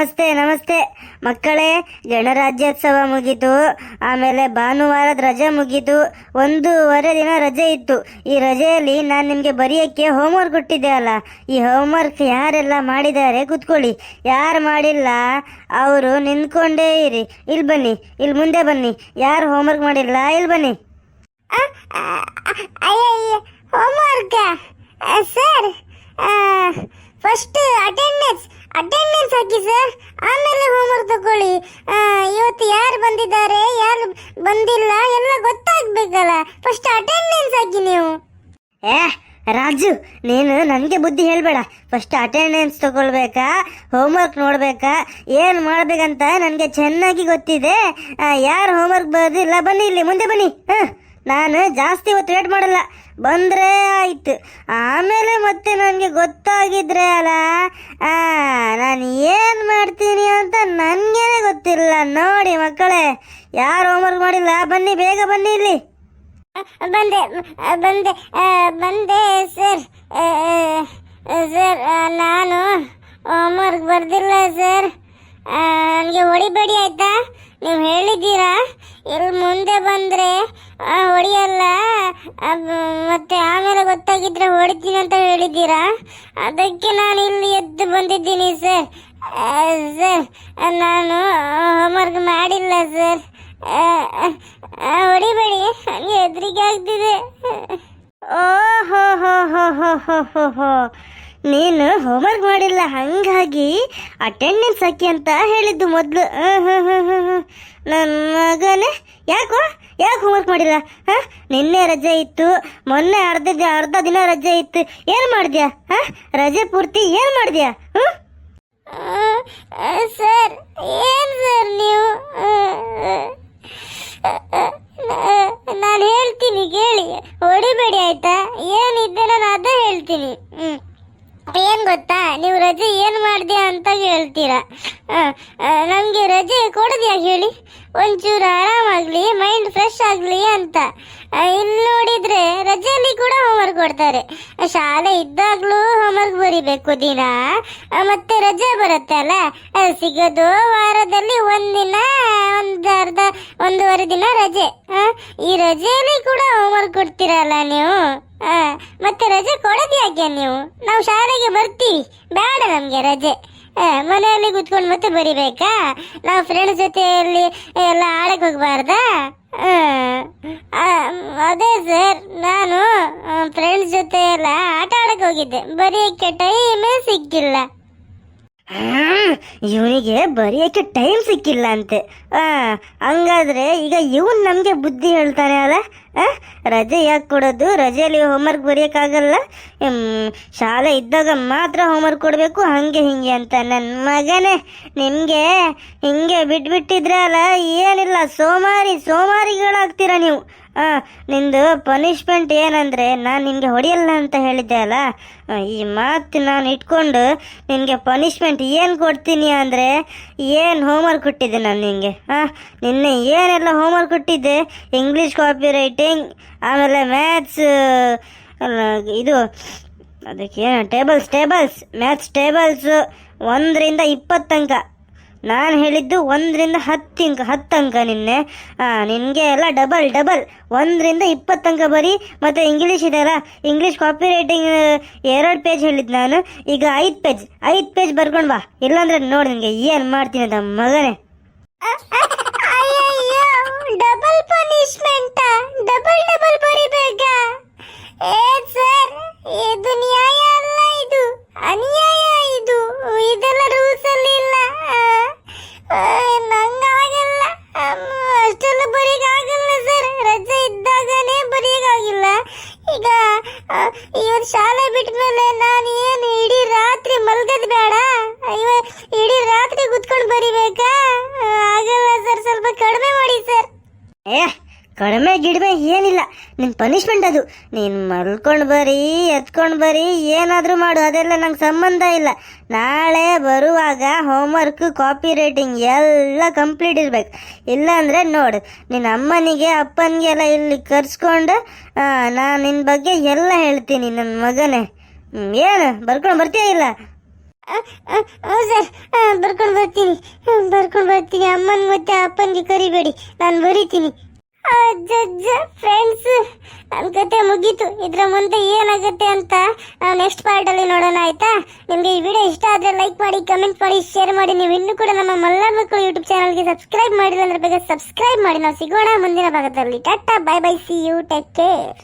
ನಮಸ್ತೆ ನಮಸ್ತೆ. ಮಕ್ಕಳೇ, ಗಣರಾಜ್ಯೋತ್ಸವ ಮುಗೀತು ಆಮೇಲೆ ಭಾನುವಾರದ ರಜೆ ಮುಗೀತು ಒಂದೂವರೆ ದಿನ ರಜೆ ಇತ್ತು. ಈ ರಜೆಯಲ್ಲಿ ನಾನು ನಿಮಗೆ ಬರೆಯೋಕ್ಕೆ ಹೋಮ್ವರ್ಕ್ ಕೊಟ್ಟಿದ್ದೆ ಅಲ್ಲ. ಈ ಹೋಮ್ವರ್ಕ್ ಯಾರೆಲ್ಲ ಮಾಡಿದ್ದಾರೆ ಕೂತ್ಕೊಳ್ಳಿ. ಯಾರು ಮಾಡಿಲ್ಲ, ಅವರು ನಿಂತ್ಕೊಂಡೇ ಇರಿ. ಇಲ್ಲಿ ಬನ್ನಿ ಇಲ್ಲಿ ಮುಂದೆ ಬನ್ನಿ. ಯಾರು ಹೋಮ್ವರ್ಕ್ ಮಾಡಿಲ್ಲ ಇಲ್ಲಿ ಬನ್ನಿ. Homework sir first attendance attendance ಹಾಕಿ ಸರ್ ಆಮೇಲೆ ಹೋಮ್ವರ್ಕ್ ತಗೊಳ್ಳಿ. ಇವತ್ತು ಯಾರು ಬಂದಿದ್ದಾರೆ, ಯಾರು ಬಂದಿಲ್ಲ, ಎಲ್ಲ ಗೊತ್ತಾಗ್ಬೇಕಲ್ಲ. ಫಸ್ಟ್ ಅಟೆಂಡೆನ್ಸ್ ಹಾಕಿ ನೀವು. ಏ, ರಾಜು, ನೀನು ನನಗೆ ಬುದ್ಧಿ ಹೇಳಬೇಡ. ಫಸ್ಟ್ ಅಟೆಂಡೆನ್ಸ್ ತಗೊಳ್ಬೇಕಾ ಹೋಮ್ವರ್ಕ್ ನೋಡ್ಬೇಕಾ, ಏನು ಮಾಡ್ಬೇಕಂತ ನನಗೆ ಚೆನ್ನಾಗಿ ಗೊತ್ತಿದೆ. ಯಾರು ಹೋಮ್ವರ್ಕ್ ಬರೋದಿಲ್ಲ, ಬನ್ನಿ ಇಲ್ಲಿ, ಮುಂದೆ ಬನ್ನಿ. ಹಾಂ. ನಾನು ಜಾಸ್ತಿ ಹೊತ್ತು ವೇಟ್ ಮಾಡಲ್ಲ. ಬಂದರೆ ಆಯ್ತು. ಆಮೇಲೆ ಮತ್ತೆ ನನಗೆ ಗೊತ್ತಾಗಿದ್ರೆ ಅಲ್ಲ ನಾನು ಏನು ಮಾಡ್ತೀನಿ ಅಂತ ನನಗೇನೆ ಗೊತ್ತಿಲ್ಲ ನೋಡಿ ಮಕ್ಕಳೇ, ಯಾರು ಹೋಮ್ವರ್ಕ್ ಮಾಡಿಲ್ಲ? ಬನ್ನಿ, ಬೇಗ ಬನ್ನಿ ಇಲ್ಲಿ. ಬಂದೆ ಬಂದೆ ಬಂದೆ, ಸರ್. ಸರ್ ನಾನು ಹೋಮ್ವರ್ಕ್ ಬರ್ದಿಲ್ಲ, ಸರ್. ನನಗೆ ಹೊಡಿಬೇಡಿ ಆಯಿತಾ? ನೀವು ಹೇಳಿದ್ದೀರಾ? ಇಲ್ಲಿ ಮುಂದೆ ಬಂದರೆ ಹೊಡಿಯಲ್ಲ. ಮತ್ತೆ ಆಮೇಲೆ ಗೊತ್ತಾಗಿದ್ರೆ ಹೊಡಿತೀನಿ ಅಂತ ಹೇಳಿದ್ದೀರಾ? ಅದಕ್ಕೆ ನಾನು ಇಲ್ಲಿ ಎದ್ದು ಬಂದಿದ್ದೀನಿ, ಸರ್. ಸರ್ ನಾನು ಹೋಮ್ವರ್ಕ್ ಮಾಡಿಲ್ಲ, ಸರ್. ಹೊಡಿಬೇಡಿ. ನನಗೆ ಹೆದರಿಕೆ ಆಗ್ತಿದೆ. ಓ ಹೋ ಹೋ ಹೋ ಹೋ ಹೋ ಹೋ. ನೀನು ಹೋಮ್ವರ್ಕ್ ಮಾಡಿಲ್ಲ, ಹಂಗಾಗಿ ಅಟೆಂಡೆನ್ಸ್ ಹಾಕಿ ಅಂತ ಹೇಳಿದ್ದು ಮೊದಲು. ನನ್ನ ಮಗನೇ, ಯಾಕೋ? ಯಾಕೆ ಹೋಮ್ವರ್ಕ್ ಮಾಡಿಲ್ಲ? ಹಾಂ? ನಿನ್ನೆ ರಜೆ ಇತ್ತು, ಮೊನ್ನೆ ಅರ್ಧ ಅರ್ಧ ದಿನ ರಜೆ ಇತ್ತು. ಏನು ಮಾಡಿದ್ಯಾ? ಹಾಂ? ರಜೆ ಪೂರ್ತಿ ಏನು ಮಾಡಿದ್ಯಾ? ಹ್ಞೂ ಸರ್, ಏನು ಸರ್ ನೀವು? ನಾನು ಹೇಳ್ತೀನಿ, ಕೇಳಿ. ಹೊಡಿಬೇಡಿ ಆಯ್ತಾ? ಏನಿದ್ದೆ ನಾನು ಅದೇ ಹೇಳ್ತೀನಿ. ಹ್ಞೂ ಏನು ಗೊತ್ತಾ? ನೀವು ರಜೆ ಏನು ಮಾಡಿದೆ ಅಂತ ಹೇಳ್ತೀರಾ ನನಗೆ ರಜೆ ಕೊಡದ್ಯಾ ಹೇಳಿ ಒಂಚೂರು ಆರಾಮಾಗ್ಲಿ ಮೈಂಡ್ ಫ್ರೆಶ್ ಆಗ್ಲಿ ಅಂತ. ಇಲ್ಲಿ ನೋಡಿದ್ರೆ ರಜೆಯಲ್ಲಿ ಕೂಡ ಹೋಮ್ವರ್ಕ್ ಕೊಡ್ತಾರೆ. ಶಾಲೆ ಇದ್ದಾಗ್ಲೂ ಹೋಮ್ವರ್ಕ್ ಬರಿಬೇಕು ದಿನ. ಮತ್ತೆ ರಜೆ ಬರುತ್ತೆ ಅಲ್ಲ? ಸಿಗೋದು ವಾರದಲ್ಲಿ ಒಂದಿನ, ಒಂದು ಅರ್ಧ, ಒಂದೂವರೆ ದಿನ ರಜೆ. ಈ ರಜೆಯಲ್ಲಿ ಕೂಡ ಹೋಮ್ವರ್ಕ್ ಕೊಡ್ತೀರಲ್ಲ ನೀವು? ಮತ್ತೆ ರಜೆ ಕೊಡೋದು ಯಾಕೆ ನೀವು? ನಾವು ಶಾಲೆಗೆ ಬರ್ತೀವಿ. ಬೇಡ ನಮಗೆ ರಜೆ. ಮನೆಯಲ್ಲಿ ಕುತ್ಕೊಂಡು ಮತ್ತೆ ಬರಿಬೇಕಾ? ನಾವು ಫ್ರೆಂಡ್ಸ್ ಜೊತೆಯಲ್ಲಿ ಎಲ್ಲ ಆಡಕ್ಕೆ ಹೋಗ್ಬಾರ್ದಾ? ಅದೇ ಸರ್, ನಾನು ಫ್ರೆಂಡ್ಸ್ ಜೊತೆ ಎಲ್ಲ ಆಟ ಆಡಕ್ಕೆ ಹೋಗಿದ್ದೆ. ಬರೆಯೋಕ್ಕೆ ಟೈಮೇ ಸಿಕ್ಕಿಲ್ಲ. ಇವನಿಗೆ ಬರೆಯೋಕ್ಕೆ ಟೈಮ್ ಸಿಕ್ಕಿಲ್ಲ ಅಂತೆ. ಹಂಗಾದ್ರೆ ಈಗ ಇವನ್ ನಮಗೆ ಬುದ್ಧಿ ಹೇಳ್ತಾರೆ ಅಲ್ಲ? ರಜೆ ಯಾಕೆ ಕೊಡೋದು? ರಜೆಯಲ್ಲಿ ಹೋಮ್ವರ್ಕ್ ಬರೆಯೋಕ್ಕಾಗಲ್ಲ? ಶಾಲೆ ಇದ್ದಾಗ ಮಾತ್ರ ಹೋಮ್ವರ್ಕ್ ಕೊಡಬೇಕು, ಹಂಗೆ ಹಿಂಗೆ ಅಂತ ನನ್ನ ಮಗನೇ. ನಿಮಗೆ ಹಿಂಗೆ ಬಿಟ್ಬಿಟ್ಟಿದ್ರೆ ಅಲ್ಲ, ಏನಿಲ್ಲ, ಸೋಮಾರಿ, ಸೋಮಾರಿಗಳಾಗ್ತೀರ ನೀವು. ಹಾಂ ನಿಂದು ಪನಿಷ್ಮೆಂಟ್ ಏನಂದರೆ, ನಾನು ನಿನಗೆ ಹೊಡೆಯಲ್ಲ ಅಂತ ಹೇಳಿದ್ದೆ ಅಲ್ಲ? ಈ ಮಾತು ನಾನು ಇಟ್ಕೊಂಡು ನಿನಗೆ ಪನಿಷ್ಮೆಂಟ್ ಏನು ಕೊಡ್ತೀನಿ ಅಂದರೆ, ಏನು ಹೋಮ್ವರ್ಕ್ ಕೊಟ್ಟಿದ್ದೆ ನಾನು ನಿನಗೆ? ಹಾಂ ನಿನ್ನೆ ಏನೆಲ್ಲ ಹೋಮ್ವರ್ಕ್ ಕೊಟ್ಟಿದ್ದೆ? ಇಂಗ್ಲೀಷ್ ಕಾಪಿ ರೈಟಿಂಗ್ ಆಮೇಲೆ ಮ್ಯಾಥ್ಸ್ ಇದು, ಅದಕ್ಕೆ ಟೇಬಲ್ಸ್ ಟೇಬಲ್ಸ್, ಮ್ಯಾಥ್ಸ್ ಟೇಬಲ್ಸ್ ಒಂದರಿಂದ ಇಪ್ಪತ್ತು ಅಂಕ. ನಾನು ಹೇಳಿದ್ದು ಒಂದರಿಂದ ಹತ್ತು ಅಂಕ ಹತ್ತು ಅಂಕ ನಿನ್ನೆ. ನಿನಗೆ ಎಲ್ಲ ಡಬಲ್ ಡಬಲ್. ಒಂದರಿಂದ ಇಪ್ಪತ್ತು ಅಂಕ ಬರೀ. ಮತ್ತು ಇಂಗ್ಲೀಷ್ ಇದೆಯಲ್ಲ ಇಂಗ್ಲೀಷ್ ಕಾಪಿ ರೈಟಿಂಗ್ ಎರಡು ಪೇಜ್ ಹೇಳಿದ್ದು ನಾನು. ಈಗ ಐದು ಪೇಜ್ ಐದು ಪೇಜ್ ಬರ್ಕೊಂಡು ಬಾ. ಇಲ್ಲಾಂದ್ರೆ ನೋಡಿ ನಿನಗೆ ಏನು ಮಾಡ್ತೀನಿ ಅಂತ ಮಗನೇ. ಈಗ ಇವತ್ತು ಶಾಲೆ ಬಿಟ್ಟ ಮೇಲೆ ನಾನು ಏನು ಇಡೀ ರಾತ್ರಿ ಮಲ್ಗದ್ ಬೇಡ? ಇಡೀ ರಾತ್ರಿ ಕುತ್ಕೊಂಡು ಬರಿಬೇಕಾ? ಆಗಲ್ಲ ಸರ್ ಸ್ವಲ್ಪ ಕಡಿಮೆ ಮಾಡಿ ಸರ್. ಏ ಕಡಿಮೆ ಗಿಡಮೆ ಏನಿಲ್ಲ. ನಿನ್ನ ಪನಿಷ್ಮೆಂಟ್ ಅದು. ನೀನು ಮಲ್ಕೊಂಡು ಬರೀ, ಎತ್ಕೊಂಡು ಬರೀ, ಏನಾದರೂ ಮಾಡು. ಅದೆಲ್ಲ ನಂಗೆ ಸಂಬಂಧ ಇಲ್ಲ. ನಾಳೆ ಬರುವಾಗ ಹೋಮ್ವರ್ಕ್ ಕಾಪಿ ರೈಟಿಂಗ್ ಎಲ್ಲ ಕಂಪ್ಲೀಟ್ ಇರ್ಬೇಕು. ಇಲ್ಲಾಂದರೆ ನೋಡು ನಿನ್ನ ಅಮ್ಮನಿಗೆ, ಅಪ್ಪನಿಗೆಲ್ಲ ಇಲ್ಲಿ ಕರ್ಸ್ಕೊಂಡು ನಾನು ನಿನ್ನ ಬಗ್ಗೆ ಎಲ್ಲ ಹೇಳ್ತೀನಿ ನನ್ನ ಮಗನೇ. ಏನು? ಬರ್ಕೊಂಡು ಬರ್ತೀಯ ಇಲ್ಲ? ಸರ್ ಬರ್ಕೊಂಡು ಬರ್ತೀನಿ. ಬರ್ಕೊಂಡು ಬರ್ತೀನಿ. ಅಮ್ಮನ ಮತ್ತೆ ಅಪ್ಪನಿಗೆ ಕರಿಬೇಡಿ. ನಾನು ಬರೀತೀನಿ. ಫ್ರೆಂಡ್ಸ್ ನನ್ನ ಕತೆ ಮುಗೀತು. ಇದ್ರ ಮುಂದೆ ಏನಾಗುತ್ತೆ ಅಂತ ನಾವು ನೆಕ್ಸ್ಟ್ ಪಾರ್ಟಲ್ಲಿ ನೋಡೋಣ, ಆಯ್ತಾ? ನಿಮಗೆ ಈ ವಿಡಿಯೋ ಇಷ್ಟ ಆದರೆ ಲೈಕ್ ಮಾಡಿ ಕಮೆಂಟ್ ಮಾಡಿ ಶೇರ್ ಮಾಡಿ. ನೀವು ಇನ್ನು ಕೂಡ ನಮ್ಮ ಮಲ್ಲಾ ಮಕ್ಕಳು ಯೂಟ್ಯೂಬ್ ಚಾನಲ್ಗೆ ಸಬ್ಸ್ಕ್ರೈಬ್ ಮಾಡಿಲ್ಲ ಅಂದ್ರೆ ಬೇಗ ಸಬ್ಸ್ಕ್ರೈಬ್ ಮಾಡಿ. ನಾವು ಸಿಗೋಣ ಮುಂದಿನ ಭಾಗದಲ್ಲಿ. Tata bye bye see you take care